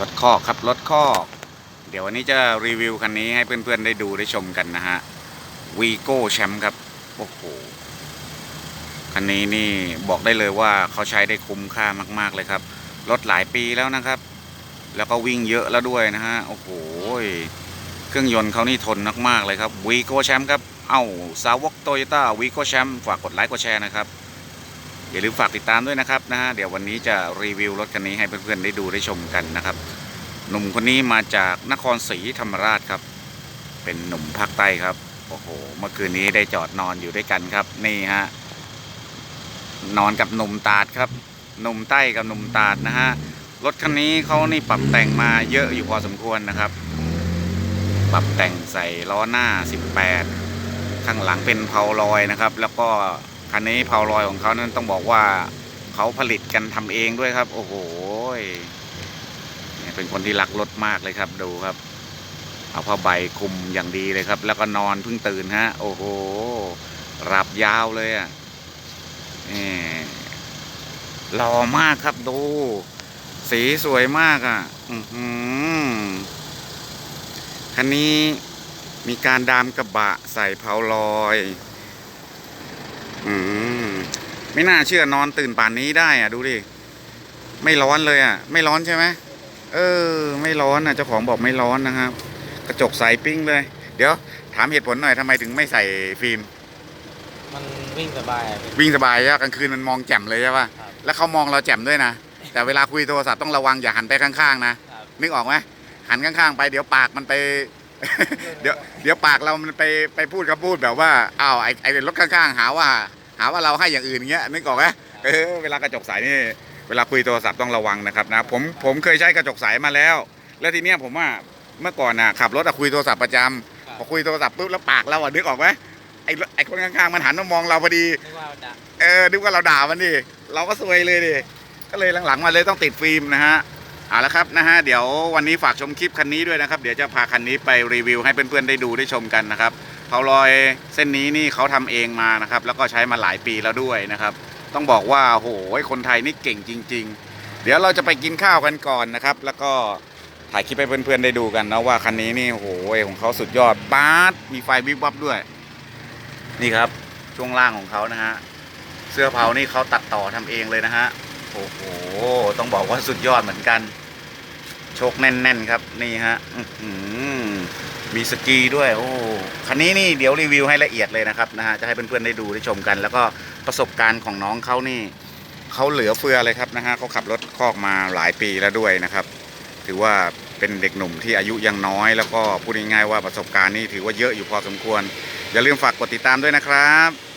รถคอกครับรถคอกเดี๋ยววันนี้จะรีวิวคันนี้ให้เพื่อนๆได้ดูได้ชมกันนะฮะวีโก้แชมป์ครับ โอ้โห คันนี้นี่บอกได้เลยว่าเขาใช้ได้คุ้มค่ามากๆเลยครับ รถหลายปีแล้วนะครับ แล้วก็วิ่งเยอะแล้วด้วยนะฮะ โอ้โห เครื่องยนต์เขานี่ทนมากๆเลยครับวีโก้แชมป์ครับ เอ้าสาวกโตโยต้าวีโก้แชมป์ฝากกดไลค์กดแชร์นะครับ อย่าลืมฝากติดตามด้วยนะครับนะฮะเดี๋ยววันนี้จะรีวิวรถคันนี้ให้เพื่อนๆได้ดูได้ชมกันนะครับ หนุ่มคนนี้มาจากนครศรีธรรมราชครับ เป็นหนุ่มภาคใต้ครับโอ้โหเมื่อคืนนี้ได้จอดนอนอยู่ด้วยกันครับ นี่ฮะนอนกับหนุ่มตาดครับหนุ่มใต้กับหนุ่มตาดนะฮะรถคันนี้เขานี่ปรับแต่งมาเยอะอยู่พอสมควรนะครับ ปรับแต่งใส่ล้อหน้า 18 ข้างหลังเป็นเพาลอยนะครับ แล้วก็ คันนี้เพาลอยของเขานั้นต้องบอกว่าเขาผลิตกันทำเองด้วยครับ โอ้โหเป็นคนที่รักรถมากเลยครับดูครับ เอาผ้าใบคลุมอย่างดีเลยครับ แล้วก็นอนเพิ่งตื่นฮะ โอ้โหหลับยาวเลยอะนี่หล่อมากครับดู สีสวยมากอะอือคันนี้มีการดามกระบะใส่เผาลอย อืมไม่น่าเชื่อนอนตื่นป่านนี้ได้อะ ดูดิ ไม่ร้อนเลยอะ ไม่ร้อนใช่ไหมเออ ไม่ร้อนอะเจ้าของบอกไม่ร้อนนะครับ กระจกใสปิ้งเลย เดี๋ยว ถามเหตุผลหน่อยทำไมถึงไม่ใส่ฟิล์ม มันวิ่งสบายอะพี่ วิ่งสบายใช่ปะกลางคืนมันมองแจ่มเลยใช่ปะครับ แล้วเขามองเราแจ่มด้วยนะ แต่เวลาคุยโทรศัพท์ต้องระวังอย่าหันไปข้างๆนะ ครับนึกออกไหมหันข้างๆไปเดี๋ยวปากมันไป เดี๋ยวเดี๋ยวปากเรามันไปไปพูดคำพูดแบบว่าอ้าวไอ้ไอ้รถข้างๆ หาว่า หาว่าเราให้อย่างอื่นเงี้ยนึกออกไหมเออเวลากระจกใสนี่เวลาคุยโทรศัพท์ต้องระวังนะครับนะผมผมเคยใช้กระจกใสมาแล้ว แล้วทีเนี้ยผมว่าเมื่อก่อนน่ะขับรถอะคุยโทรศัพท์ประจำพอคุยโทรศัพท์ปุ๊บแล้วปากเราอะนึกออกไหมไอ้รถไอ้คนข้างๆมันหันมามองเราพอดี นึกว่าดักเออนึกว่าเราด่ามันดิ เราก็ซวยเลยดิ ก็เลยหลังๆมาเลยต้องติดฟิล์มนะฮะ เอาละครับนะฮะเดี๋ยววันนี้ฝากชมคลิปคันนี้ด้วยนะครับ เดี๋ยวจะพาคันนี้ไปรีวิวให้เพื่อนๆได้ดูได้ชมกันนะครับเผาลอยเส้นนี้นี่เขาทำเองมานะครับแล้วก็ใช้มาหลายปีแล้วด้วยนะครับ ต้องบอกว่าโอ้โหคนไทยนี่เก่งจริง ๆ เดี๋ยวเราจะไปกินข้าวกันก่อนนะครับ แล้วก็ถ่ายคลิปให้เพื่อนๆได้ดูกันนะว่าคันนี้นี่โอ้โหของเขาสุดยอดบาสมีไฟวิบวับด้วย นี่ครับช่วงล่างของเขานะฮะเสื้อเผานี่เขาตัดต่อทำเองเลยนะฮะ โอ้โห ต้องบอกว่าสุดยอดเหมือนกัน โชคแน่น ๆ ครับ นี่ฮะมีสกีด้วย โอ้ คันนี้นี่เดี๋ยวรีวิวให้ละเอียดเลยนะครับนะฮะ จะให้เพื่อนๆได้ดูได้ชมกัน แล้วก็ประสบการณ์ของน้องเขานี่เขาเหลือเฟือเลยครับนะฮะเขาขับรถคอกมาหลายปีแล้วด้วยนะครับ ถือว่าเป็นเด็กหนุ่มที่อายุยังน้อย แล้วก็พูดง่ายๆว่าประสบการณ์นี่ถือว่าเยอะอยู่พอสมควร อย่าลืมฝากกดติดตามด้วยนะครับ